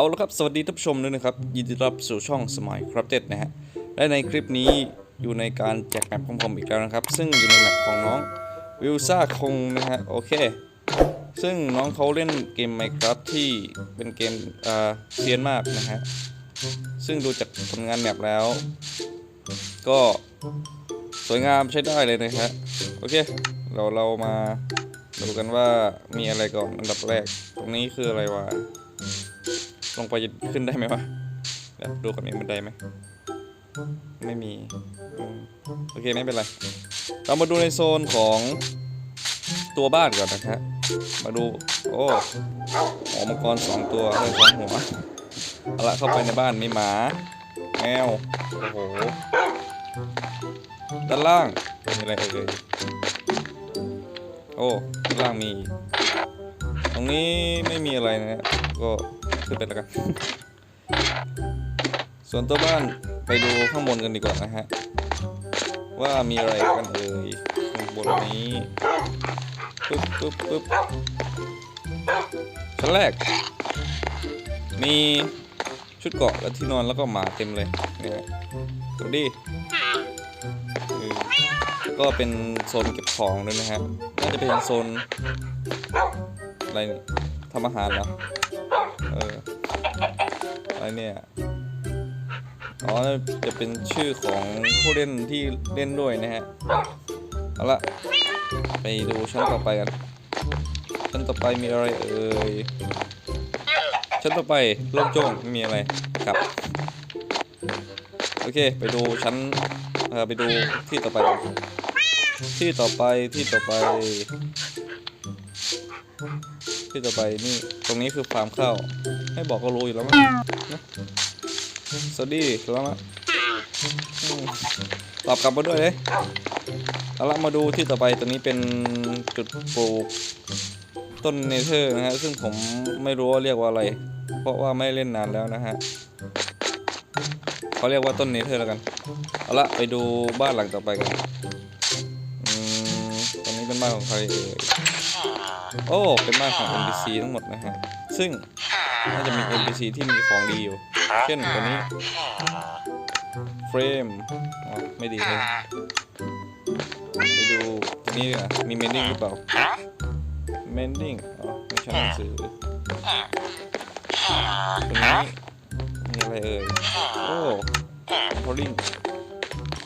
เอาละครับสวัสดีท่านผู้ชมด้วยนะครับ ยินดีต้อนรับสู่ช่องสมัยครับเต็ดนะฮะและในคลิปนี้อยู่ในการแจกแมปของผมอีกแล้วนะครับ ซึ่งอยู่ในแมปของน้องวิลซ่าคงนะฮะโอเค ซึ่งน้องเขาเล่นเกม Minecraft ที่เป็นเกมเอ่อเซียนมากนะฮะซึ่งดูจากผลงานแมปแล้ว ก็สวยงามใช้ได้เลยนะฮะโอเค เราเรามาดูกันว่ามีอะไรก่อนอันดับแรก ตรงนี้คืออะไรวะ ลงไปจะขึ้นได้ไหมวะเดี๋ยวดูก่อนมีบันไดไหมไม่มี โอเค ไม่เป็นไร เรามาดูในโซนของตัวบ้านก่อนนะครับมาดู โอ้หอมังกรสองตัวเลยสองหัวเอาละเข้าไปในบ้านมีหมา แมว โอ้โห ด้านล่างมีอะไรเอ่ยโอ้ด้านล่างมี ตรงนี้ไม่มีอะไรนะฮะก็ ขึ้นไปแล้วกัน ส่วนตัวบ้านไปดูข้างบนกันดีกว่านะฮะ ว่ามีอะไรกันเอ่ยข้างบนนี้ปึ๊บปึ๊บปึ๊บชั้นแรก มีชุดเกาะและที่นอนแล้วก็หมาเต็มเลยนี่ฮะดูดิก็เป็นโซนเก็บของด้วยนะฮะน่าจะเป็นโซนอะไรทำอาหารเหรอ เอออะไรเนี่ยอ๋อจะเป็นชื่อของผู้เล่นที่เล่นด้วยนะฮะ เอาละไปดูชั้นต่อไปกัน ชั้นต่อไปมีอะไรเอ่ย ชั้นต่อไปโล่งโจ้งมีอะไรกลับ โอเค ไปดูชั้นเออไปดูที่ต่อไป ที่ต่อไปที่ต่อไป ที่ต่อไปนี่ตรงนี้คือฟาร์มข้าวให้บอกก็รู้อยู่แล้วมั้งนะสวัสดีแล้วมั้งตอบกลับมาด้วยเลยเอาละมาดูที่ต่อไปตรงนี้เป็นจุดปลูกต้นเนเธอร์นะฮะซึ่งผมไม่รู้ว่าเรียกว่าอะไร เพราะว่าไม่เล่นนานแล้วนะฮะเขาเรียกว่าต้นเนเธอร์แล้วกันเอาละไปดูบ้านหลังต่อไปกันอืมตรงนี้เป็นบ้านของใครเอ่ย โอ้ เป็นบ้านของ NPC ทั้งหมดนะฮะ ซึ่งน่าจะมี NPC ที่มีของดีอยู่ เช่นตัวนี้ เฟรมอ๋อไม่ดีเลย ไปดูตัวนี้ดีกว่ามีเมนดิ้งหรือเปล่า เมนดิ้งอ๋อไม่ใช่หนังสือตัวนี้มีอะไรเอ่ย โอ้โพลิง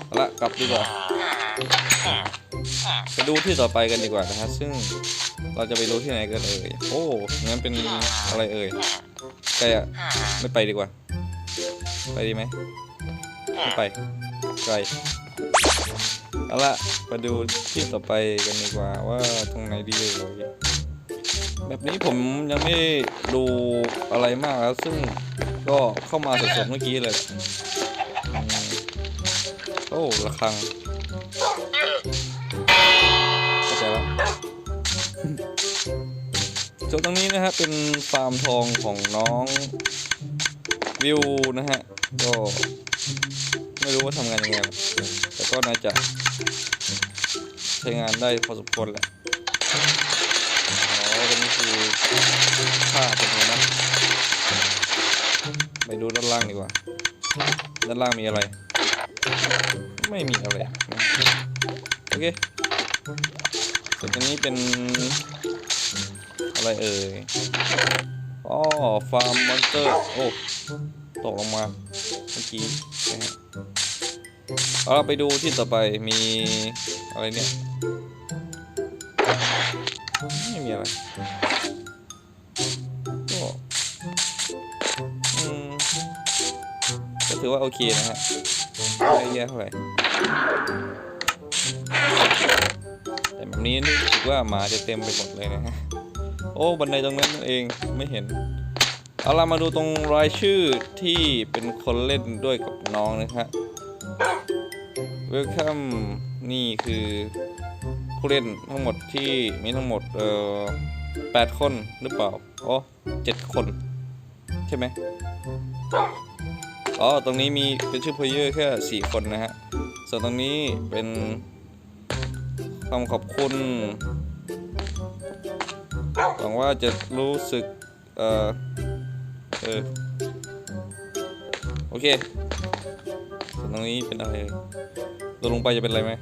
เอาละกลับดีกว่า ไปดูที่ต่อไปกันดีกว่านะฮะซึ่งเราจะไปรู้ที่ไหนกันเอ่ยโอ้งั้นเป็นอะไรเอ่ยไกลอะไม่ไปดีกว่า ไปดีไหมไม่ไปไกลเอาละมาดูที่ต่อไปกันดีกว่าว่าตรงไหนดีเลยแบบนี้ผมยังไม่ดูอะไรมากแล้วซึ่งก็เข้ามาสดๆเมื่อกี้เลย โอ้ระฆัง ส่วนตรงนี้นะฮะเป็นฟาร์มทองของน้องวิวนะฮะก็ไม่รู้ว่าทำงานยังไงแต่ก็น่าจะใช้งานได้พอสมควรแหละอ๋อตรงนี้คือผ้าเป็นไงนะไปดูด้านล่างดีกว่า ด้านล่างมีอะไร ไม่มีอะไร โอเค ส่วนตรงนี้เป็นอะไรเอ่ยอ๋อฟาร์มมอนสเตอร์ โอ้ ตกลงมาเมื่อกี้นะฮะเอาเราไปดูที่ต่อไปมีอะไรเนี่ย ไม่มีอะไรก็อืมก็ถือว่าโอเคนะฮะไม่แย่เท่าไหร่ แต่แบบนี้รู้สึกว่าหมาจะเต็มไปหมดเลยนะฮะโอ้บันไดตรงนั้นนั่นเองไม่เห็นเอาเรามาดูตรงรายชื่อที่เป็นคนเล่นด้วยกับน้องนะฮะ Welcome นี่คือผู้เล่นทั้งหมดที่มีทั้งหมดเอ่อแปดคนหรือเปล่าอ๋อเจ็ดคน ใช่ไหมอ๋อตรงนี้มีเป็นชื่อเพลเยอร์แค่สี่คนนะฮะ ส่วนตรงนี้เป็น คำขอบคุณหวังว่าจะรู้สึก เออเออโอเคส่วนตรงนี้เป็นอะไรโดดลงไปจะเป็นอะไรไหม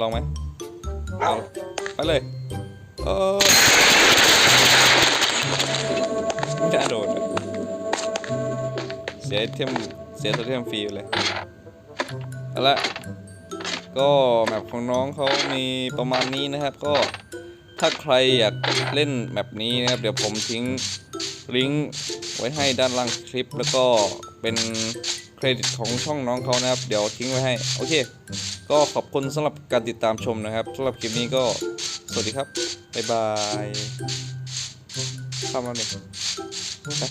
ลองไหมเอาไปเลยเออไม่น่าโดดเสียเทมเสียตัวเทมฟรีเลยเอาละ ก็แมปของน้องเขามีประมาณนี้นะครับ ก็ถ้าใครอยากเล่นแบบนี้นะครับ เดี๋ยวผมทิ้งลิงก์ไว้ให้ด้านล่างคลิป แล้วก็เป็นเครดิตของช่องน้องเขานะครับ เดี๋ยวทิ้งไว้ให้ โอเค ก็ขอบคุณสำหรับการติดตามชมนะครับสำหรับคลิปนี้ก็สวัสดีครับ บ๊ายบายเข้ามาเนี่ยไป